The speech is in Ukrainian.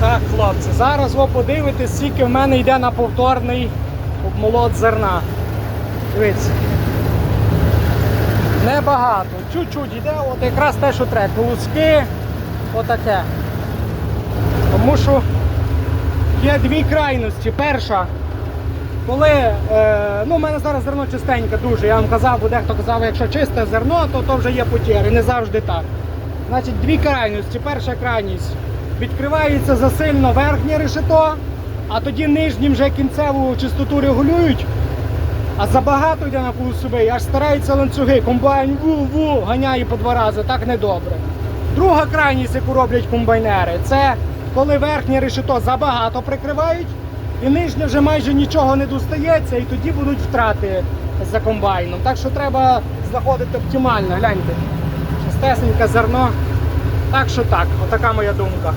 Так, хлопці, зараз ви подивитесь, скільки в мене йде на повторний обмолот зерна. Дивіться. Небагато. Чуть-чуть йде, от якраз те, що треба. Колоски, отаке. Тому що є дві крайності. Перша, коли е, ну, у мене зараз зерно чистеньке дуже. Я вам казав, бо дехто казав, якщо чисте зерно, то то вже є потєри. Не завжди так. Значить, дві крайності. Перша крайність відкривається засильно верхнє решето, а тоді нижнім вже кінцеву чистоту регулюють. А забагато йде на полусовий, аж стараються ланцюги, комбайн ву-ву, ганяє по два рази, так недобре. Друга крайність, яку роблять комбайнери, це коли верхнє решето забагато прикривають, і нижнє вже майже нічого не достається, і тоді будуть втрати за комбайном. Так що треба знаходити оптимально, гляньте. Чистесеньке зерно. Так що так, отака моя думка.